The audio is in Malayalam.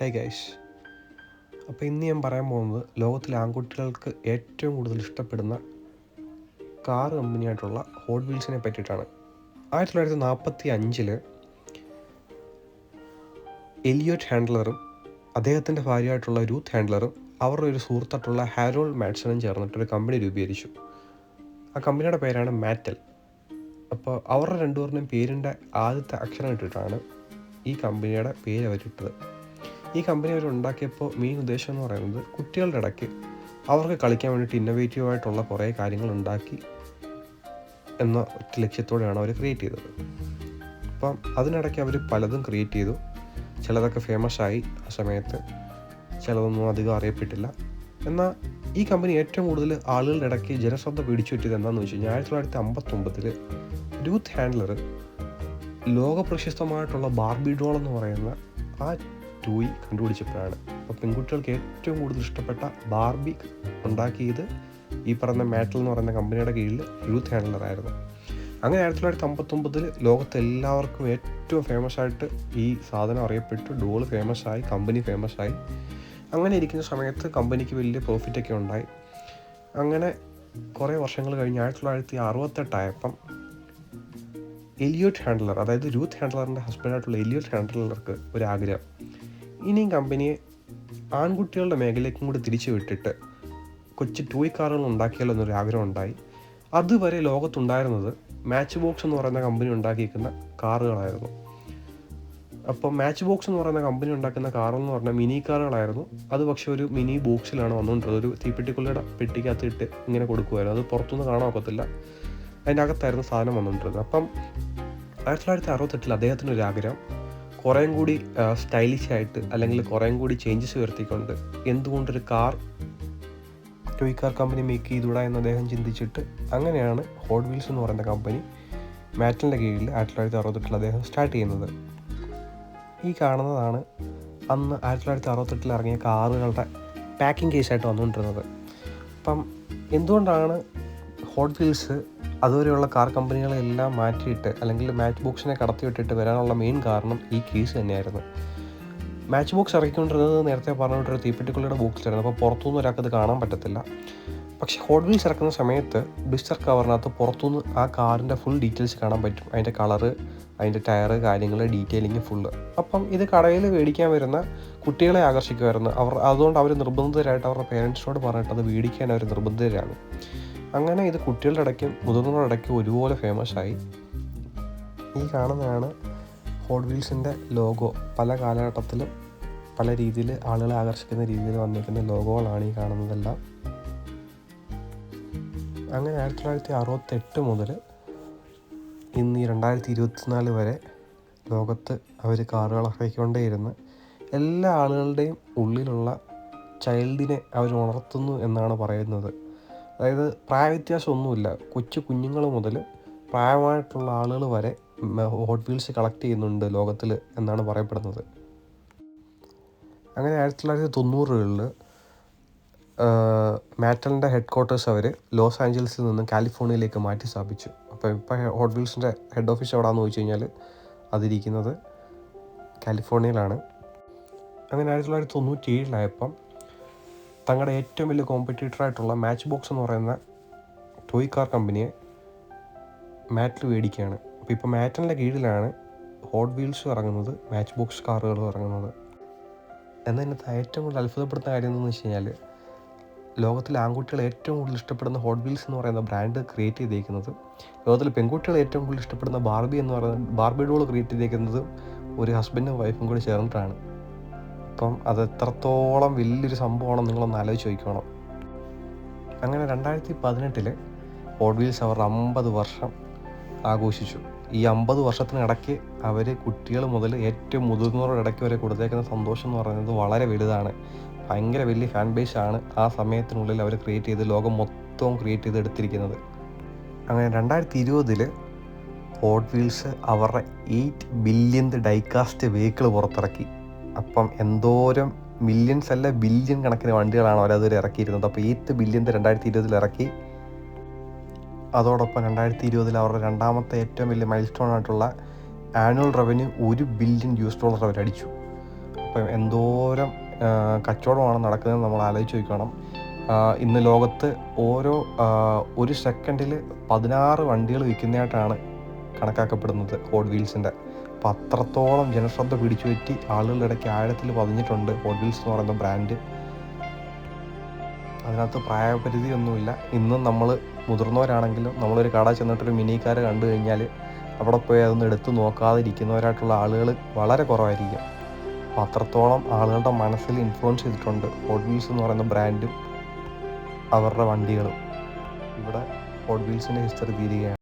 ഹേ ഗൈഷ് അപ്പോൾ ഇന്ന് ഞാൻ പറയാൻ പോകുന്നത് ലോകത്തിലെ ആൺകുട്ടികൾക്ക് ഏറ്റവും കൂടുതൽ ഇഷ്ടപ്പെടുന്ന കാർ കമ്പനിയായിട്ടുള്ള ഹോട്ട് വീൽസിനെ പറ്റിയിട്ടാണ്. ആയിരത്തി തൊള്ളായിരത്തി നാൽപ്പത്തി അഞ്ചിൽ എലിയോട്ട് ഹാൻഡ്ലറും അദ്ദേഹത്തിന്റെ ഭാര്യയായിട്ടുള്ള രൂത്ത് ഹാൻഡ്ലറും അവരുടെ ഒരു സുഹൃത്തായിട്ടുള്ള ഹാരോൾ മാറ്റ്സണും ചേർന്നിട്ട് ഒരു കമ്പനി രൂപീകരിച്ചു. ആ കമ്പനിയുടെ പേരാണ് മാറ്റൽ. അപ്പോൾ അവരുടെ രണ്ടുപേരുടെയും പേരിന്റെ ആദ്യത്തെ അക്ഷരം ഇട്ടിട്ടാണ് ഈ കമ്പനിയുടെ പേര് അവരിട്ടത്. ഈ കമ്പനി അവർ ഉണ്ടാക്കിയപ്പോൾ മെയിൻ ഉദ്ദേശം എന്ന് പറയുന്നത് കുട്ടികളുടെ ഇടയ്ക്ക് അവർക്ക് കളിക്കാൻ വേണ്ടിയിട്ട് ഇന്നോവേറ്റീവ് ആയിട്ടുള്ള കുറേ കാര്യങ്ങൾ ഉണ്ടാക്കി എന്ന ലക്ഷ്യത്തോടെയാണ് അവർ ക്രിയേറ്റ് ചെയ്തത്. അപ്പം അതിനിടയ്ക്ക് അവർ പലതും ക്രിയേറ്റ് ചെയ്തു. ചിലതൊക്കെ ഫേമസ് ആയി ആ സമയത്ത് ചിലതൊന്നും അധികം അറിയപ്പെട്ടില്ല. എന്നാൽ ഈ കമ്പനി ഏറ്റവും കൂടുതൽ ആളുകളുടെ ഇടയ്ക്ക് ജനശ്രദ്ധ പിടിച്ചു പറ്റിയത് എന്താണെന്ന് വെച്ച് കഴിഞ്ഞാൽ ആയിരത്തി തൊള്ളായിരത്തി അമ്പത്തൊമ്പതിൽ രൂത്ത് ഹാൻഡ്ലർ ലോകപ്രശസ്തമായിട്ടുള്ള ബാർബി ഡോൾ എന്ന് പറയുന്ന ആ ടൂയി കണ്ടുപിടിച്ചപ്പോഴാണ്. അപ്പോൾ പെൺകുട്ടികൾക്ക് ഏറ്റവും കൂടുതൽ ഇഷ്ടപ്പെട്ട ബാർബി ഉണ്ടാക്കിയത് ഈ പറഞ്ഞ മാറ്റൽ എന്ന് പറയുന്ന കമ്പനിയുടെ കീഴിൽ യൂത്ത് ഹാൻഡലറായിരുന്നു അങ്ങനെ ആയിരത്തി തൊള്ളായിരത്തി അമ്പത്തൊമ്പതിൽ ലോകത്തെല്ലാവർക്കും ഏറ്റവും ഫേമസ് ആയിട്ട് ഈ സാധനം അറിയപ്പെട്ടു. ഡോൾ ഫേമസ് ആയി കമ്പനി ഫേമസ് ആയി. അങ്ങനെ ഇരിക്കുന്ന സമയത്ത് കമ്പനിക്ക് വലിയ പ്രോഫിറ്റൊക്കെ ഉണ്ടായി. അങ്ങനെ കുറേ വർഷങ്ങൾ കഴിഞ്ഞ് ആയിരത്തി തൊള്ളായിരത്തി അറുപത്തെട്ടായപ്പം എലിയോട്ട് ഹാൻഡ്ലർ അതായത് രൂത്ത് ഹാൻഡ്ലറിന്റെ ഹസ്ബൻഡായിട്ടുള്ള എലിയോട്ട് ഹാൻഡ്ലർക്ക് ഒരു ആഗ്രഹം ഇനിയും കമ്പനിയെ ആൺകുട്ടികളുടെ മേഖലയ്ക്കും കൂടി തിരിച്ചു വിട്ടിട്ട് കൊച്ചു ടൂയ് കാറുകൾ ഉണ്ടാക്കിയാലോ എന്നൊരു ആഗ്രഹം ഉണ്ടായി. അതുവരെ ലോകത്തുണ്ടായിരുന്നത് മാച്ച് ബോക്സ് എന്ന് പറയുന്ന കമ്പനി ഉണ്ടാക്കിയിരിക്കുന്ന കാറുകളായിരുന്നു അപ്പോൾ മാച്ച് ബോക്സ് എന്ന് പറയുന്ന കമ്പനി ഉണ്ടാക്കുന്ന കാറെന്ന് പറഞ്ഞ പറഞ്ഞാൽ മിനി കാറുകളായിരുന്നു അത് പക്ഷേ ഒരു മിനി ബോക്സിലാണ് വന്നുകൊണ്ടിരുന്നത് ഒരു തീപ്പെട്ടിക്കുള്ളിയുടെ പെട്ടിക്കകത്തിട്ട് ഇങ്ങനെ കൊടുക്കുമായിരുന്നു അത് പുറത്തുനിന്ന് കാണാൻ ഒക്കത്തില്ല. അതിന്റെ അകത്തായിരുന്നു സാധനം വന്നുകൊണ്ടിരുന്നത് അപ്പം ആയിരത്തി തൊള്ളായിരത്തി അറുപത്തെട്ടിൽ അദ്ദേഹത്തിന് ഒരു ആഗ്രഹം. കുറേയും കൂടി സ്റ്റൈലിഷ് ആയിട്ട് അല്ലെങ്കിൽ കുറേയും കൂടി ചേഞ്ചസ് വരുത്തിക്കൊണ്ട് എന്തുകൊണ്ടൊരു car toy car company make ചെയ്തുകൂടാ എന്ന് അദ്ദേഹം ചിന്തിച്ചിട്ട് അങ്ങനെയാണ് ഹോട്ട് വീൽസ് എന്ന് പറയുന്ന കമ്പനി മാറ്റലിന്റെ കീഴിൽ ആയിരത്തി തൊള്ളായിരത്തി അറുപത്തെട്ടിൽ അദ്ദേഹം സ്റ്റാർട്ട് ചെയ്യുന്നത്. ഈ കാണുന്നതാണ് അന്ന് ആയിരത്തി തൊള്ളായിരത്തി അറുപത്തെട്ടിൽ ഇറങ്ങിയ കാറുകളുടെ പാക്കിംഗ് കേസായിട്ട് വന്നുകൊണ്ടിരുന്നത്. അപ്പം എന്തുകൊണ്ടാണ് ഹോട്ട് വീൽസ് അതുവരെയുള്ള കാർ കമ്പനികളെല്ലാം മാറ്റിയിട്ട് അല്ലെങ്കിൽ മാച്ച് ബോക്സിനെ കടത്തി വിട്ടിട്ട് വരാനുള്ള മെയിൻ കാരണം ഈ കേസ് തന്നെയായിരുന്നു. മാച്ച് ബോക്സ് ഇറക്കിക്കൊണ്ടിരുന്നത് നേരത്തെ പറഞ്ഞിട്ടൊരു തീപ്പെട്ടിക്കുള്ളിയുടെ ബോക്സിലായിരുന്നു. അപ്പോൾ പുറത്തുനിന്ന് ഒരാൾക്ക് അത് കാണാൻ പറ്റത്തില്ല. പക്ഷേ ഹോട്ട് വീൽസ് ഇറക്കുന്ന സമയത്ത് ബിസ്റ്റർ കവറിനകത്ത് പുറത്തുനിന്ന് ആ കാറിന്റെ ഫുൾ ഡീറ്റെയിൽസ് കാണാൻ പറ്റും. അതിന്റെ കളറ് അതിന്റെ ടയറ് കാര്യങ്ങൾ ഡീറ്റെയിലിങ് ഫുള്ള് അപ്പം ഇത് കടയിൽ മേടിക്കാൻ വരുന്ന കുട്ടികളെ ആകർഷിക്കുമായിരുന്നു. അവർ അതുകൊണ്ട് അവർ നിർബന്ധിതരായിട്ട് അവരുടെ പേരൻസിനോട് പറഞ്ഞിട്ട് അത് മേടിക്കാൻ അവർ നിർബന്ധിതരാണ്. അങ്ങനെ ഇത് കുട്ടികളുടെ ഇടയ്ക്കും മുതിർന്നവരുടെ ഇടയ്ക്കും ഒരുപോലെ ഫേമസ് ആയി. ഈ കാണുന്നതാണ് ഹോട്ട് വീൽസിന്റെ ലോഗോ പല കാലഘട്ടത്തിലും പല രീതിയിൽ ആളുകളെ ആകർഷിക്കുന്ന രീതിയിൽ വന്നിരിക്കുന്ന ലോഗോകളാണ് ഈ കാണുന്നതെല്ലാം. അങ്ങനെ ആയിരത്തി തൊള്ളായിരത്തി അറുപത്തെട്ട് മുതൽ ഇന്ന് ഈ രണ്ടായിരത്തി ഇരുപത്തിനാല് വരെ ലോകത്ത് അവർ കാറുകൾ ഇറക്കിക്കൊണ്ടേയിരുന്ന് എല്ലാ ആളുകളുടെയും ഉള്ളിലുള്ള ചൈൽഡിനെ അവർ ഉണർത്തുന്നു എന്നാണ് പറയുന്നത്. അതായത് പ്രായവ്യത്യാസമൊന്നുമില്ല കൊച്ചു കുഞ്ഞുങ്ങൾ മുതൽ പ്രായമായിട്ടുള്ള ആളുകൾ വരെ ഹോട്ട് വീൽസ് കളക്ട് ചെയ്യുന്നുണ്ട് ലോകത്തിൽ എന്നാണ് പറയപ്പെടുന്നത്. അങ്ങനെ ആയിരത്തി തൊള്ളായിരത്തി തൊണ്ണൂറുകളിൽ മാറ്റലിന്റെ ഹെഡ് ക്വാർട്ടേഴ്സ് അവർ ലോസ് ആഞ്ചൽസിൽ നിന്ന് കാലിഫോർണിയയിലേക്ക് മാറ്റി സ്ഥാപിച്ചു. അപ്പോൾ ഇപ്പോൾ ഹോട്ട് വീൽസിന്റെ ഹെഡ് ഓഫീസ് എവിടെയാണെന്ന് ചോദിച്ചു കഴിഞ്ഞാൽ അതിരിക്കുന്നത് കാലിഫോർണിയയിലാണ്. അങ്ങനെ ആയിരത്തി തൊള്ളായിരത്തി തൊണ്ണൂറ്റി ഏഴിലായപ്പം തങ്ങളുടെ ഏറ്റവും വലിയ കോമ്പറ്റീറ്ററായിട്ടുള്ള മാച്ച് ബോക്സ് എന്ന് പറയുന്ന ടോയ് കാർ കമ്പനിയെ മാറ്റിൽ മേടിക്കുകയാണ്. അപ്പോൾ ഇപ്പോൾ മാറ്റിന്റെ കീഴിലാണ് ഹോട്ട് വീൽസ് ഇറങ്ങുന്നത് മാച്ച് ബോക്സ് കാറുകൾ ഇറങ്ങുന്നത്. എന്നാൽ ഇന്നത്തെ ഏറ്റവും കൂടുതൽ അത്ഭുതപ്പെടുന്ന കാര്യം എന്താണെന്ന് വെച്ച് കഴിഞ്ഞാൽ ലോകത്തിലെ ആൺകുട്ടികൾ ഏറ്റവും കൂടുതൽ ഇഷ്ടപ്പെടുന്ന ഹോട്ട് വീൽസ് എന്ന് പറയുന്ന ബ്രാൻഡ് ക്രിയേറ്റ് ചെയ്തേക്കുന്നത് ലോകത്തിലെ പെൺകുട്ടികൾ ഏറ്റവും കൂടുതൽ ഇഷ്ടപ്പെടുന്ന ബാർബി എന്ന് പറയുന്ന ബാർബി ഡോൾ ക്രിയേറ്റ് ചെയ്തേക്കുന്നത് ഒരു ഹസ്ബൻഡും വൈഫും കൂടി ചേർന്നിട്ടാണ്. അപ്പം അത് എത്രത്തോളം വലിയൊരു സംഭവമാണെന്ന് നിങ്ങളൊന്ന് ആലോചിച്ച് ചോദിക്കണം. അങ്ങനെ രണ്ടായിരത്തി പതിനെട്ടിൽ ഹോട്ട് വീൽസ് അവർ അമ്പത് വർഷം ആഘോഷിച്ചു. ഈ അമ്പത് വർഷത്തിനിടയ്ക്ക് അവർ കുട്ടികൾ മുതൽ ഏറ്റവും മുതിർന്നവരുടെ ഇടയ്ക്ക് വരെ കൊടുത്തേക്കുന്ന സന്തോഷം എന്ന് പറയുന്നത് വളരെ വലുതാണ്. ഭയങ്കര വലിയ ഫാൻ ബേസാണ് ആ സമയത്തിനുള്ളിൽ അവർ ക്രിയേറ്റ് ചെയ്ത് ലോകം മൊത്തവും ക്രിയേറ്റ് ചെയ്ത് എടുത്തിരിക്കുന്നത്. അങ്ങനെ രണ്ടായിരത്തി ഇരുപതിൽ ഹോട്ട് വീൽസ് അവരുടെ എയ്റ്റ് ബില്യൻത് ഡൈകാസ്റ്റ് വെഹിക്കിൾ പുറത്തിറക്കി. അപ്പം എന്തോരം മില്യൺസ് അല്ല ബില്യൺ കണക്കിന് വണ്ടികളാണ് അവരതുവരെ ഇറക്കിയിരുന്നത്. അപ്പോൾ എയ്ത്ത് ബില്യന്റെ രണ്ടായിരത്തി ഇരുപതിൽ ഇറക്കി. അതോടൊപ്പം രണ്ടായിരത്തി ഇരുപതിൽ അവരുടെ രണ്ടാമത്തെ ഏറ്റവും വലിയ മൈൽ സ്റ്റോൺ ആയിട്ടുള്ള ആനുവൽ റവന്യൂ ഒരു ബില്യൺ യു എസ് ഡോളർ അവർ അടിച്ചു. അപ്പം എന്തോരം കച്ചവടമാണ് നടക്കുന്നത് നമ്മൾ ആലോചിച്ച് നോക്കണം. ഇന്ന് ലോകത്ത് ഓരോ ഒരു സെക്കൻഡിൽ പതിനാറ് വണ്ടികൾ വിൽക്കുന്നതായിട്ടാണ് കണക്കാക്കപ്പെടുന്നത് ഹോഡ് വീൽസിന്റെ അപ്പം അത്രത്തോളം ജനശ്രദ്ധ പിടിച്ചു പറ്റി ആളുകളുടെ ഇടയ്ക്ക് ആഴത്തിൽ പതിഞ്ഞിട്ടുണ്ട് ഹോട്ടൽസ് എന്ന് പറയുന്ന ബ്രാൻഡ്. അതിനകത്ത് പ്രായപരിധിയൊന്നുമില്ല. ഇന്നും നമ്മൾ മുതിർന്നവരാണെങ്കിലും നമ്മളൊരു കട ചെന്നിട്ടൊരു മിനി കാർ കണ്ടു കഴിഞ്ഞാൽ അവിടെ പോയി അതൊന്നും എടുത്തു നോക്കാതിരിക്കുന്നവരായിട്ടുള്ള ആളുകൾ വളരെ കുറവായിരിക്കും. അപ്പോൾ അത്രത്തോളം ആളുകളുടെ മനസ്സിൽ ഇൻഫ്ലുവൻസ് ചെയ്തിട്ടുണ്ട് ഹോട്ട് എന്ന് പറയുന്ന ബ്രാൻഡും അവരുടെ വണ്ടികളും. ഇവിടെ ഹോട്ട് വീൽസിന്റെ ഹിസ്റ്ററി തീരുകയാണ്.